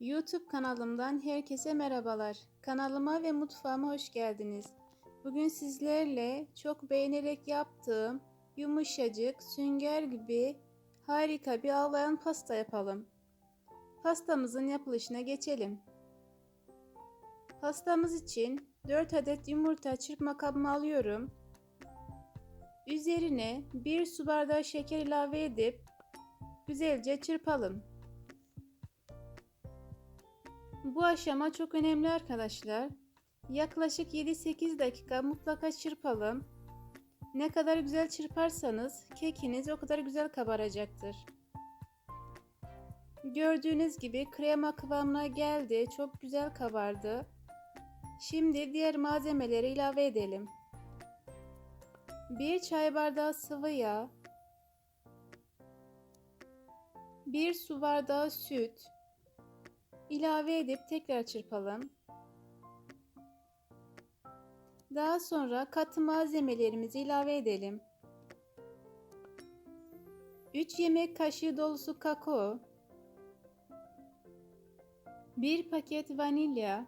YouTube kanalımdan herkese merhabalar. Kanalıma ve mutfağıma hoş geldiniz. Bugün sizlerle çok beğenerek yaptığım yumuşacık, sünger gibi harika bir ağlayan pasta yapalım. Pastamızın yapılışına geçelim. Pastamız için 4 adet yumurta çırpma kabıma alıyorum. Üzerine 1 su bardağı şeker ilave edip güzelce çırpalım. Bu aşama çok önemli arkadaşlar. Yaklaşık 7-8 dakika mutlaka çırpalım. Ne kadar güzel çırparsanız kekiniz o kadar güzel kabaracaktır. Gördüğünüz gibi krema kıvamına geldi. Çok güzel kabardı. Şimdi diğer malzemeleri ilave edelim. 1 çay bardağı sıvı yağ, 1 su bardağı süt, ilave edip tekrar çırpalım. Daha sonra katı malzemelerimizi ilave edelim. 3 yemek kaşığı dolusu kakao, 1 paket vanilya,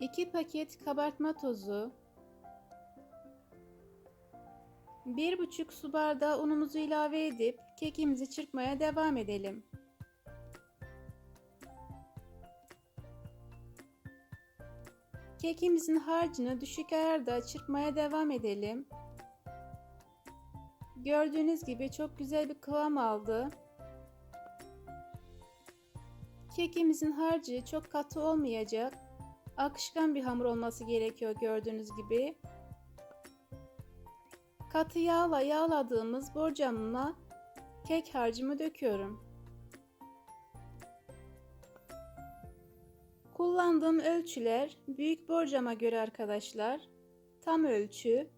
2 paket kabartma tozu, 1,5 su bardağı unumuzu ilave edip kekimizi çırpmaya devam edelim. Kekimizin harcını düşük ayarda çırpmaya devam edelim. Gördüğünüz gibi çok güzel bir kıvam aldı. Kekimizin harcı çok katı olmayacak. Akışkan bir hamur olması gerekiyor gördüğünüz gibi. Katı yağla yağladığımız borcamıma kek harcımı döküyorum. Kullandığım ölçüler büyük borcama göre arkadaşlar. Tam ölçü.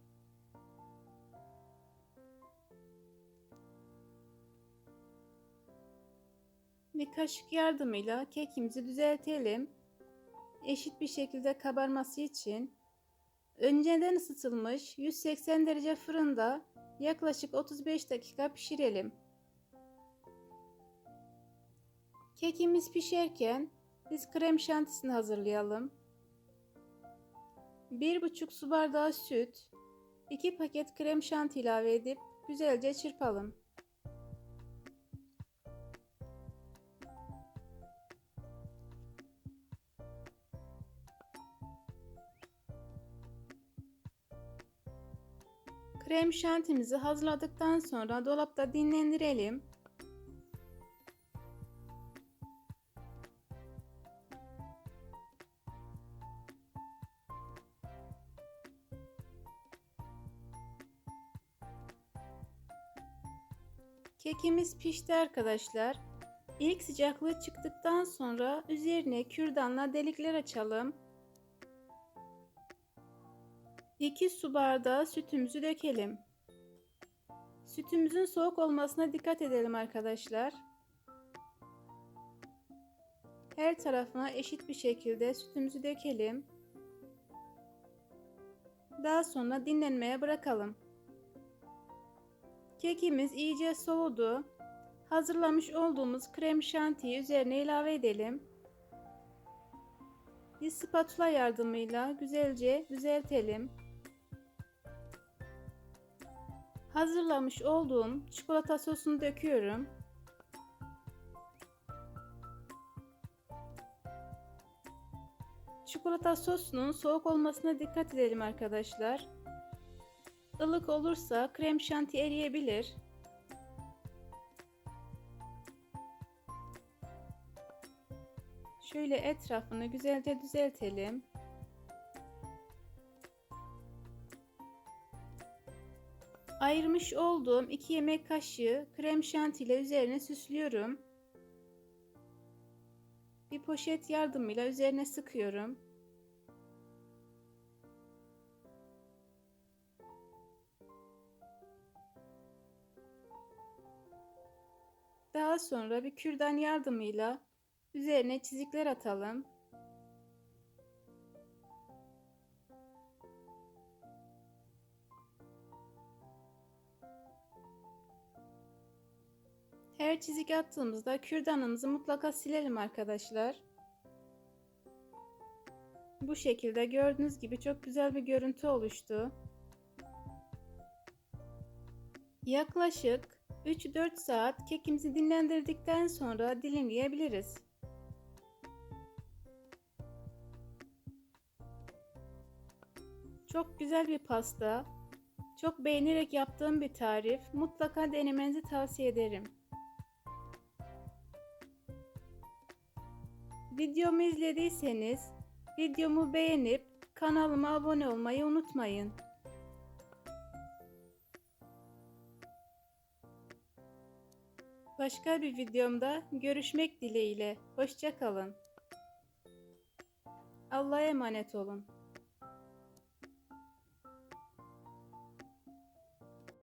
Bir kaşık yardımıyla kekimizi düzeltelim. Eşit bir şekilde kabarması için önceden ısıtılmış 180 derece fırında yaklaşık 35 dakika pişirelim. Kekimiz pişerken biz krem şantisini hazırlayalım. 1,5 su bardağı süt, 2 paket krem şanti ilave edip güzelce çırpalım. Krem şantimizi hazırladıktan sonra dolapta dinlendirelim. Kekimiz pişti arkadaşlar. İlk sıcaklığı çıktıktan sonra üzerine kürdanla delikler açalım. 2 su bardağı sütümüzü dökelim. Sütümüzün soğuk olmasına dikkat edelim arkadaşlar. Her tarafına eşit bir şekilde sütümüzü dökelim. Daha sonra dinlenmeye bırakalım. Kekimiz iyice soğudu. Hazırlamış olduğumuz krem şantiyi üzerine ilave edelim. Bir spatula yardımıyla güzelce düzeltelim. Hazırlamış olduğum çikolata sosunu döküyorum. Çikolata sosunun soğuk olmasına dikkat edelim arkadaşlar. Ilık olursa krem şanti eriyebilir. Şöyle etrafını güzelce düzeltelim. Ayırmış olduğum 2 yemek kaşığı krem şanti ile üzerine süslüyorum. Bir poşet yardımıyla üzerine sıkıyorum. Daha sonra bir kürdan yardımıyla üzerine çizikler atalım. Her çizik attığımızda kürdanımızı mutlaka silelim arkadaşlar. Bu şekilde gördüğünüz gibi çok güzel bir görüntü oluştu. Yaklaşık 3-4 saat kekimizi dinlendirdikten sonra dilimleyebiliriz. Çok güzel bir pasta. Çok beğenerek yaptığım bir tarif. Mutlaka denemenizi tavsiye ederim. Videomu izlediyseniz videomu beğenip kanalıma abone olmayı unutmayın. Başka bir videomda görüşmek dileğiyle. Hoşça kalın. Allah'a emanet olun.